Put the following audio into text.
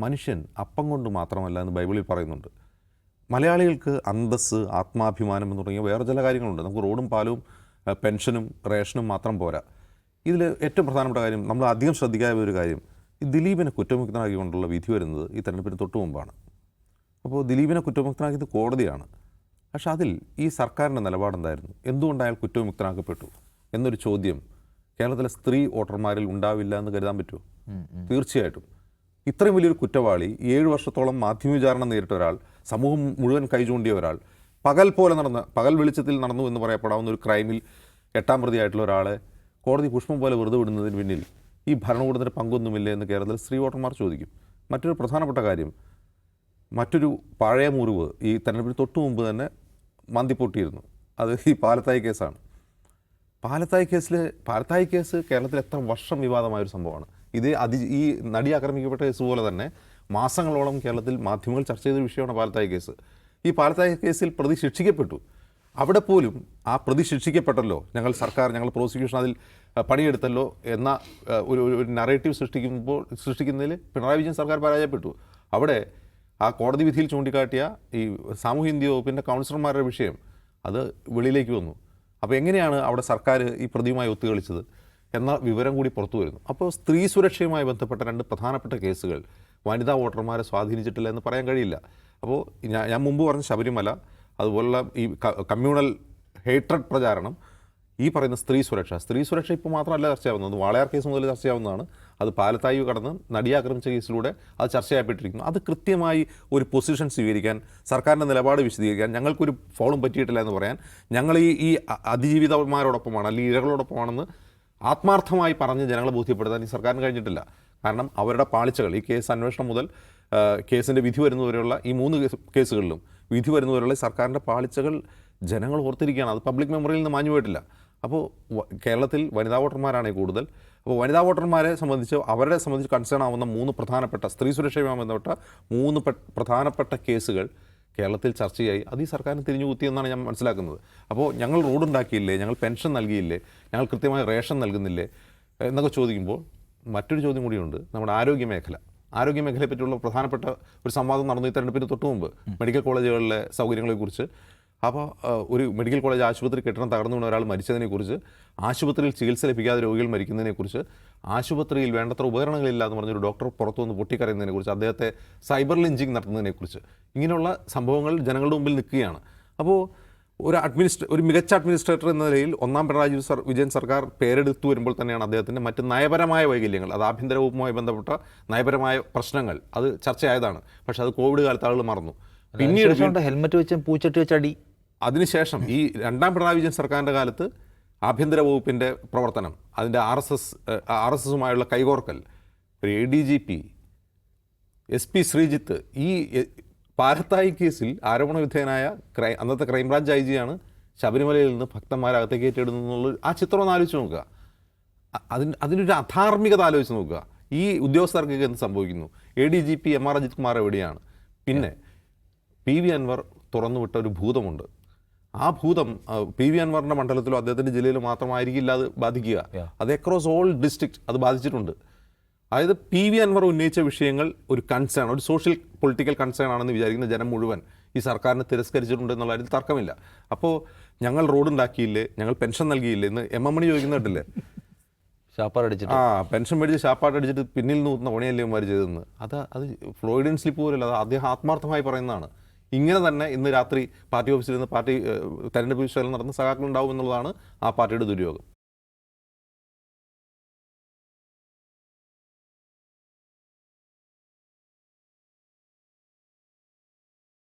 മനുഷ്യൻ അപ്പം കൊണ്ട് മാത്രമല്ല എന്ന് ബൈബിളിൽ പറയുന്നുണ്ട്. മലയാളികൾക്ക് അന്തസ് ആത്മാഭിമാനം എന്ന് തുടങ്ങിയ വേറെ ചില കാര്യങ്ങളുണ്ട്. നമുക്ക് റോഡും പാലും പെൻഷനും റേഷനും മാത്രം പോരാ. ഇതിൽ ഏറ്റവും പ്രധാനപ്പെട്ട കാര്യം നമ്മൾ അധികം ശ്രദ്ധിക്കാൻ ഒരു കാര്യം ഈ ദിലീപിനെ കുറ്റമുക്തനാക്കിക്കൊണ്ടുള്ള വിധി വരുന്നത് ഈ തെരഞ്ഞെടുപ്പിന് തൊട്ട് മുമ്പാണ്. അപ്പോൾ ദിലീപിനെ കുറ്റമുക്തനാക്കിയത് കോടതിയാണ്. പക്ഷേ അതിൽ ഈ സർക്കാരിന്റെ നിലപാടെന്തായിരുന്നു എന്തുകൊണ്ട് അയാൾ കുറ്റവിമുക്തനാക്കപ്പെട്ടു? എന്നൊരു ചോദ്യം കേരളത്തിലെ സ്ത്രീ വോട്ടർമാരിൽ ഉണ്ടാവില്ല എന്ന് കരുതാൻ പറ്റുമോ? തീർച്ചയായിട്ടും. ഇത്രയും വലിയൊരു കുറ്റവാളി ഏഴ് വർഷത്തോളം മാധ്യമവിചാരണ നേരിട്ട ഒരാൾ സമൂഹം മുഴുവൻ കൈചൂണ്ടിയ ഒരാൾ പകൽ പോലെ നടന്ന പകൽ വെളിച്ചത്തിൽ നടന്നു എന്ന് പറയപ്പെടാവുന്ന ഒരു ക്രൈമിൽ എട്ടാം പ്രതിയായിട്ടുള്ള ഒരാളെ കോടതി പുഷ്പം പോലെ വെറുതെ വിടുന്നതിന് പിന്നിൽ ഈ ഭരണകൂടത്തിന്റെ പങ്കൊന്നുമില്ല എന്ന് കേരളത്തിൽ സ്ത്രീ വോട്ടർമാർ ചോദിക്കും. മറ്റൊരു പ്രധാനപ്പെട്ട കാര്യം മറ്റൊരു പഴയ മുറിവ് ഈ തെരഞ്ഞെടുപ്പിന് തൊട്ടു മുമ്പ് തന്നെ മന്തിപ്പൊട്ടിയിരുന്നു. അത് ഈ പാലത്തായി കേസാണ്. പാലത്തായി കേസിൽ പാലത്തായി കേസ് കേരളത്തിൽ എത്ര വർഷം വിവാദമായൊരു സംഭവമാണ്. ഇത് അതി ഈ നടി ആക്രമിക്കപ്പെട്ട കേസ് പോലെ തന്നെ മാസങ്ങളോളം കേരളത്തിൽ മാധ്യമങ്ങൾ ചർച്ച ചെയ്ത വിഷയമാണ് പാലത്തായി കേസ്. ഈ പാലത്തായി കേസിൽ പ്രതി ശിക്ഷിക്കപ്പെട്ടു. അവിടെ പോലും ആ പ്രതി ശിക്ഷിക്കപ്പെട്ടല്ലോ. ഞങ്ങൾ സർക്കാർ ഞങ്ങൾ പ്രോസിക്യൂഷൻ അതിൽ പണിയെടുത്തല്ലോ എന്ന ഒരു- ഒരു നറേറ്റീവ് സൃഷ്ടിക്കുമ്പോൾ സൃഷ്ടിക്കുന്നതിൽ പിണറായി വിജയൻ സർക്കാർ പരാജയപ്പെട്ടു. അവിടെ ആ കോടതി വിധിയിൽ ചൂണ്ടിക്കാട്ടിയ ഈ സാമൂഹ്യ ഇന്ത്യ വകുപ്പിന്റെ കൗൺസിലർമാരുടെ വിഷയം അത് വെളിയിലേക്ക് വന്നു. അപ്പോൾ എങ്ങനെയാണ് അവിടെ സർക്കാർ ഈ പ്രതിയുമായി ഒത്തുകളിച്ചത്? എന്ന വിവരം കൂടി പുറത്തു വരുന്നു. അപ്പോൾ സ്ത്രീ സുരക്ഷയുമായി ബന്ധപ്പെട്ട രണ്ട് പ്രധാനപ്പെട്ട കേസുകൾ വനിതാ വോട്ടർമാരെ സ്വാധീനിച്ചിട്ടില്ല എന്ന് പറയാൻ കഴിയില്ല. അപ്പോൾ ഞാൻ ഞാൻ മുമ്പ് പറഞ്ഞ ശബരിമല അതുപോലുള്ള ഈ കമ്മ്യൂണൽ ഹേട്രഡ് പ്രചാരണം ഈ പറയുന്ന സ്ത്രീ സുരക്ഷ. സ്ത്രീ സുരക്ഷ ഇപ്പോൾ മാത്രമല്ല ചർച്ചയാവുന്നത് വാളയാർ കേസ് മുതൽ ചർച്ചയാവുന്നതാണ് അത് പാലത്തായി കടന്ന് നടിയാക്രമിച്ച കേസിലൂടെ അത് ചർച്ചയായിപ്പെട്ടിരിക്കുന്നു അത് കൃത്യമായി ഒരു പൊസിഷൻ സ്വീകരിക്കാൻ സർക്കാരിന്റെ നിലപാട് വിശദീകരിക്കാൻ ഞങ്ങൾക്കൊരു ഫോളും പറ്റിയിട്ടില്ല എന്ന് പറയാൻ ഞങ്ങൾ ഈ ഈ അതിജീവിതന്മാരോടൊപ്പമാണ് അല്ലെങ്കിൽ ഇരകളോടൊപ്പമാണെന്ന് ആത്മാർത്ഥമായി പറഞ്ഞ് ജനങ്ങളെ ബോധ്യപ്പെടുത്താൻ ഈ സർക്കാരിന് കഴിഞ്ഞിട്ടില്ല. കാരണം അവരുടെ പാളിച്ചകൾ ഈ കേസ് അന്വേഷണം മുതൽ കേസിന്റെ വിധി വരുന്നവരെയുള്ള ഈ മൂന്ന് കേസുകളിലും വിധി വരുന്നവരെയുള്ള ഈ സർക്കാരിന്റെ പാളിച്ചകൾ ജനങ്ങൾ ഓർത്തിരിക്കുകയാണ്. അത് പബ്ലിക് മെമ്മറിയിൽ നിന്ന് മാഞ്ഞു പോയിട്ടില്ല. അപ്പോൾ കേരളത്തിൽ വനിതാ വോട്ടർമാരാണ് കൂടുതൽ. അപ്പോൾ വനിതാ വോട്ടർമാരെ സംബന്ധിച്ച് അവരെ സംബന്ധിച്ച് കൺസേൺ ആവുന്ന മൂന്ന് പ്രധാനപ്പെട്ട സ്ത്രീ സുരക്ഷയുമായി ബന്ധപ്പെട്ട മൂന്ന് പ്രധാനപ്പെട്ട കേസുകൾ കേരളത്തിൽ ചർച്ചയായി. അത് ഈ സർക്കാരിന് തിരിഞ്ഞു കുത്തിയെന്നാണ് ഞാൻ മനസ്സിലാക്കുന്നത്. അപ്പോൾ ഞങ്ങൾ റോഡുണ്ടാക്കിയില്ലേ? ഞങ്ങൾ പെൻഷൻ നൽകിയില്ലേ? ഞങ്ങൾ കൃത്യമായ റേഷൻ നൽകുന്നില്ലേ? എന്നൊക്കെ ചോദിക്കുമ്പോൾ മറ്റൊരു ചോദ്യം കൂടിയുണ്ട്. നമ്മുടെ ആരോഗ്യ മേഖല ആരോഗ്യ പ്രധാനപ്പെട്ട ഒരു സംവാദം നടന്നു ഈ തെരഞ്ഞെടുപ്പിന് തൊട്ട് മുമ്പ് മെഡിക്കൽ കോളേജുകളിലെ സൗകര്യങ്ങളെക്കുറിച്ച്. അപ്പോൾ ഒരു മെഡിക്കൽ കോളേജ് ആശുപത്രി കെട്ടിടം തകർന്നു വീണ ഒരാൾ മരിച്ചതിനെക്കുറിച്ച് ആശുപത്രിയിൽ ചികിത്സ ലഭിക്കാതെ രോഗികൾ മരിക്കുന്നതിനെക്കുറിച്ച് ആശുപത്രിയിൽ വേണ്ടത്ര ഉപകരണങ്ങളില്ല എന്ന് പറഞ്ഞൊരു ഡോക്ടർ പുറത്തു വന്ന് പൊട്ടിക്കരയുന്നതിനെക്കുറിച്ച് അദ്ദേഹത്തെ സൈബർ ലിഞ്ചിങ് നടത്തുന്നതിനെക്കുറിച്ച് ഇങ്ങനെയുള്ള സംഭവങ്ങൾ ജനങ്ങളുടെ മുമ്പിൽ നിൽക്കുകയാണ്. അപ്പോൾ ഒരു അഡ്മിനിസ്ട്രേ ഒരു മികച്ച അഡ്മിനിസ്ട്രേറ്റർ എന്ന നിലയിൽ ഒന്നാം പിണറായി സർ- വിജയൻ സർക്കാർ പേരെടുത്തു വരുമ്പോൾ തന്നെയാണ് അദ്ദേഹത്തിന്റെ മറ്റ് നയപരമായ വൈകല്യങ്ങൾ. അത് ആഭ്യന്തര വകുപ്പുമായി ബന്ധപ്പെട്ട നയപരമായ പ്രശ്നങ്ങൾ. അത് ചർച്ചയായതാണ്. പക്ഷേ അത് കോവിഡ് കാലത്ത് ആളുകൾ മറന്നു. പിന്നീട് ഹെൽമെറ്റ് വെച്ചും പൂച്ചട്ടി വെച്ച് അടി. അതിനുശേഷം ഈ രണ്ടാം പിണറായി വിജയൻ സർക്കാരിന്റെ കാലത്ത് ആഭ്യന്തര വകുപ്പിന്റെ പ്രവർത്തനം അതിന്റെ R S S R S എസുമായുള്ള കൈകോർക്കൽ ഒരു A D G P S P Sreejith ഈ പാലത്തായി കേസിൽ ആരോപണ വിധേയനായ ക്രൈ അന്നത്തെ ക്രൈംബ്രാഞ്ച് ഐ ജിയാണ് ശബരിമലയിൽ നിന്ന് ഭക്തന്മാരെ അകത്തേക്ക് ഏറ്റെടുന്നുള്ള ആ ചിത്രം ഒന്ന് ആലോചിച്ച് നോക്കുക. അതിന് അതിനൊരു അധാർമികത ആലോചിച്ച് നോക്കുക. ഈ ഉദ്യോഗസ്ഥർക്കൊക്കെ എന്ത് സംഭവിക്കുന്നു? A D G P M R Ajith Kumar എവിടെയാണ്? പിന്നെ പി വി അൻവർ തുറന്നുവിട്ട ഒരു ഭൂതമുണ്ട്. ആ ഭൂതം പി വി അൻവറിന്റെ മണ്ഡലത്തിലോ അദ്ദേഹത്തിന്റെ ജില്ലയിലോ മാത്രമായിരിക്കില്ല അത് ബാധിക്കുക. അത് അക്രോസ് ഓൾ ഡിസ്ട്രിക്റ്റ് അത് ബാധിച്ചിട്ടുണ്ട്. അതായത് പി വി അൻവർ ഉന്നയിച്ച വിഷയങ്ങൾ ഒരു കൺസേൺ ഒരു സോഷ്യൽ പൊളിറ്റിക്കൽ കൺസേൺ ആണെന്ന് വിചാരിക്കുന്ന ജനം മുഴുവൻ ഈ സർക്കാരിനെ തിരസ്കരിച്ചിട്ടുണ്ട് എന്നുള്ള കാര്യത്തിൽ തർക്കമില്ല. അപ്പോൾ ഞങ്ങൾ റോഡ് ഉണ്ടാക്കിയില്ലേ? ഞങ്ങൾ പെൻഷൻ നൽകിയില്ലേ? എന്ന് എം എം മണി ചോദിക്കുന്നിട്ടില്ലേ ഷാപ്പാർ അടിച്ചിട്ട്. ആ പെൻഷൻ മേടിച്ച് ശാപ്പാട്ട് അടിച്ചിട്ട് പിന്നിൽ നൂത്തുന്ന പണിയല്ലേ ഇവന്മാർ ചെയ്തതെന്ന്. അത് അത് ഫ്ലോയിഡൻ സ്ലിപ്പ് പോലല്ല അത് അദ്ദേഹം ആത്മാർത്ഥമായി പറയുന്നതാണ്. ഇങ്ങനെ തന്നെ ഇന്ന് രാത്രി പാർട്ടി ഓഫീസിൽ നിന്ന് പാർട്ടി തെരഞ്ഞെടുപ്പ് വിശകലനം നടന്ന സഖാക്കൾ ഉണ്ടാവും എന്നുള്ളതാണ് ആ പാർട്ടിയുടെ ദുര്യോഗം.